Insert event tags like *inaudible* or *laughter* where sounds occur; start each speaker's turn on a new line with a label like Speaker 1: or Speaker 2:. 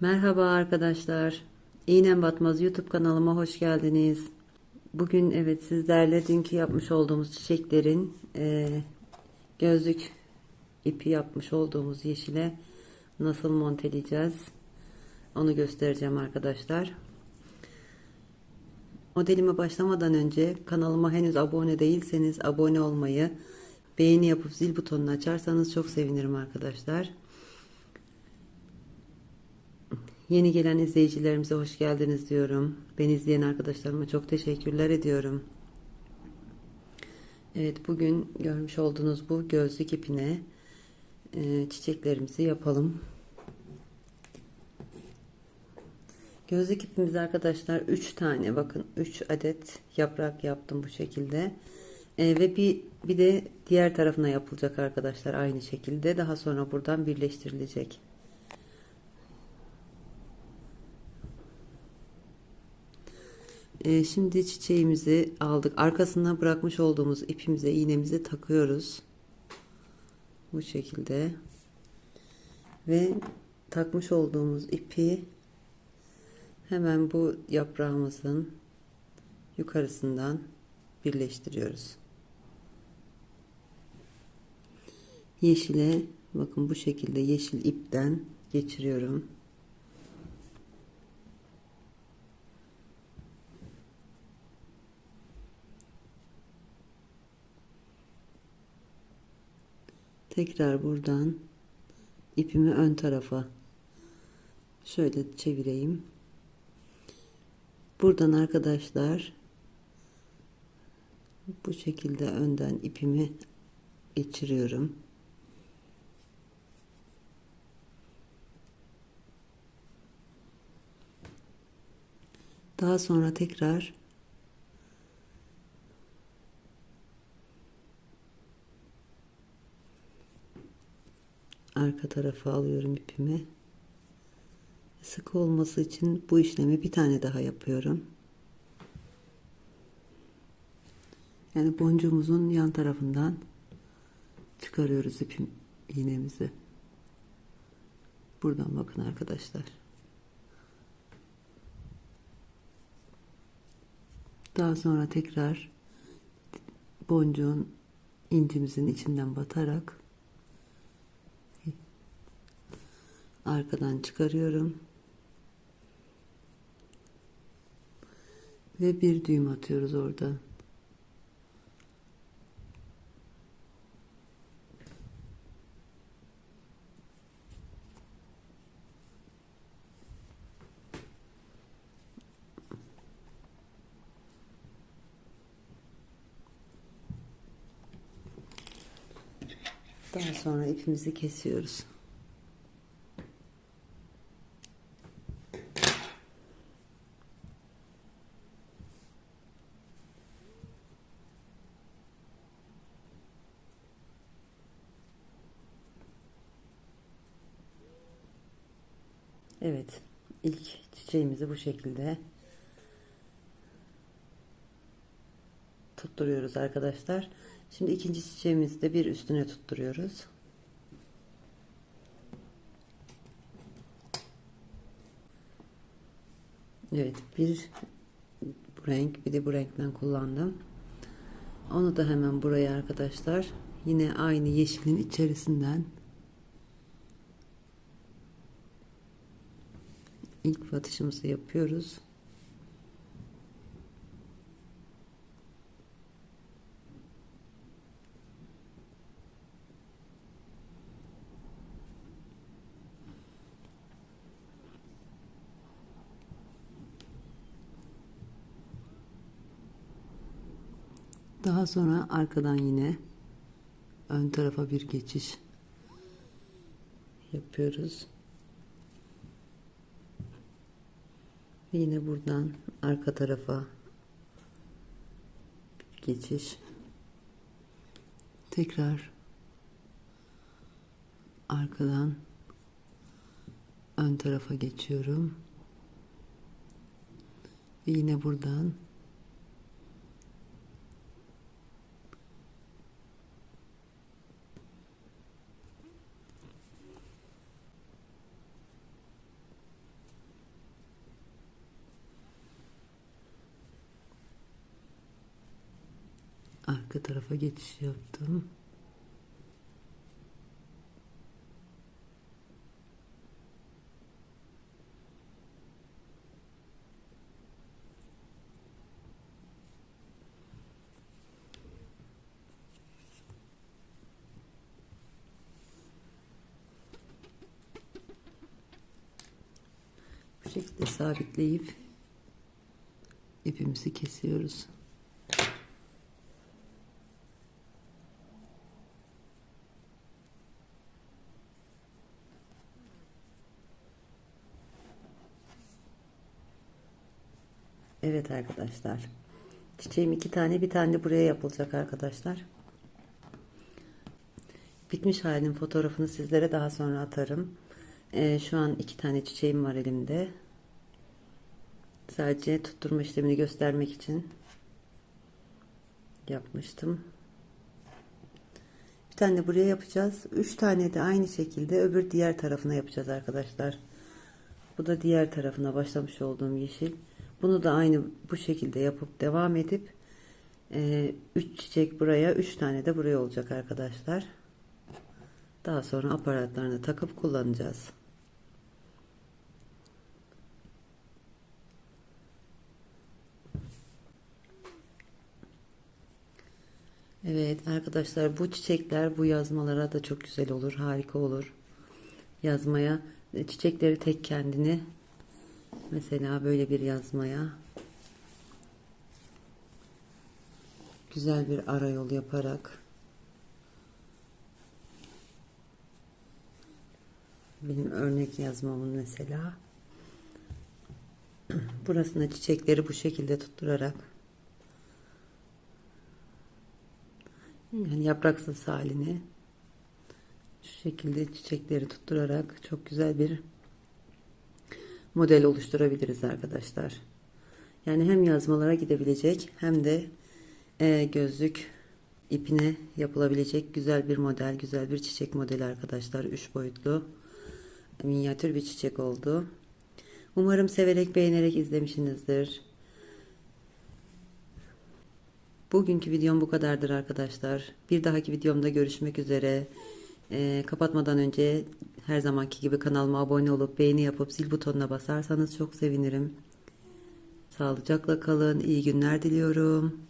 Speaker 1: Merhaba arkadaşlar. İğnem Batmaz YouTube kanalıma hoş geldiniz. Bugün evet sizlerle dünkü yapmış olduğumuz çiçeklerin eee, gözlük ipi yapmış olduğumuz yeşile nasıl monteleyeceğiz onu göstereceğim arkadaşlar. Modelime başlamadan önce kanalıma henüz abone değilseniz abone olmayı, beğeni yapıp zil butonunu açarsanız çok sevinirim arkadaşlar. Yeni gelen izleyicilerimize hoş geldiniz diyorum. Beni izleyen arkadaşlarıma çok teşekkürler ediyorum. Evet bugün görmüş olduğunuz bu gözlük ipine e, çiçeklerimizi yapalım. Gözlük ipimiz arkadaşlar 3 tane bakın 3 adet yaprak yaptım bu şekilde. E, ve bir bir de diğer tarafına yapılacak arkadaşlar aynı şekilde. Daha sonra buradan birleştirilecek. E, şimdi çiçeğimizi aldık. Arkasına bırakmış olduğumuz ipimize iğnemizi takıyoruz. Bu şekilde. Ve takmış olduğumuz ipi hemen bu yaprağımızın yukarısından birleştiriyoruz. Yeşile bakın bu şekilde yeşil ipten geçiriyorum. Tekrar buradan ipimi ön tarafa şöyle çevireyim. Buradan arkadaşlar bu şekilde önden ipimi geçiriyorum. Daha sonra tekrar arka tarafa alıyorum ipimi. Sık olması için bu işlemi bir tane daha yapıyorum. Yani boncuğumuzun yan tarafından çıkarıyoruz ipim iğnemizi. Buradan bakın arkadaşlar. Daha sonra tekrar boncuğun incimizin içinden batarak arkadan çıkarıyorum. Ve bir düğüm atıyoruz orada. Daha sonra ipimizi kesiyoruz. Evet, ilk çiçeğimizi bu şekilde tutturuyoruz arkadaşlar. Şimdi ikinci çiçeğimizi de bir üstüne tutturuyoruz. Evet, bir bu renk, bir de bu renkten kullandım. Onu da hemen buraya arkadaşlar yine aynı yeşilin içerisinden ilk batışımızı yapıyoruz. Daha sonra arkadan yine ön tarafa bir geçiş yapıyoruz. Yine buradan arka tarafa geçiş. Tekrar arkadan ön tarafa geçiyorum. Ve yine buradan arka tarafa geçiş yaptım. Bu şekilde sabitleyip ipimizi kesiyoruz. Evet arkadaşlar. Çiçeğim iki tane bir tane de buraya yapılacak arkadaşlar. Bitmiş halinin fotoğrafını sizlere daha sonra atarım. Ee, şu an iki tane çiçeğim var elimde. Sadece tutturma işlemini göstermek için yapmıştım. Bir tane de buraya yapacağız. Üç tane de aynı şekilde öbür diğer tarafına yapacağız arkadaşlar. Bu da diğer tarafına başlamış olduğum yeşil. Bunu da aynı bu şekilde yapıp devam edip 3 çiçek buraya 3 tane de buraya olacak arkadaşlar. Daha sonra aparatlarını takıp kullanacağız. Evet arkadaşlar bu çiçekler bu yazmalara da çok güzel olur. Harika olur. Yazmaya e, çiçekleri tek kendini mesela böyle bir yazmaya güzel bir arayol yaparak benim örnek yazmamın mesela *clears throat* burasına çiçekleri bu şekilde tutturarak yani yapraksız halini şu şekilde çiçekleri tutturarak çok güzel bir model oluşturabiliriz arkadaşlar. Yani hem yazmalara gidebilecek hem de e, gözlük ipine yapılabilecek güzel bir model, güzel bir çiçek modeli arkadaşlar. Üç boyutlu minyatür bir çiçek oldu. Umarım severek beğenerek izlemişsinizdir. Bugünkü videom bu kadardır arkadaşlar. Bir dahaki videomda görüşmek üzere. Ee, kapatmadan önce her zamanki gibi kanalıma abone olup beğeni yapıp zil butonuna basarsanız çok sevinirim. Sağlıcakla kalın. İyi günler diliyorum.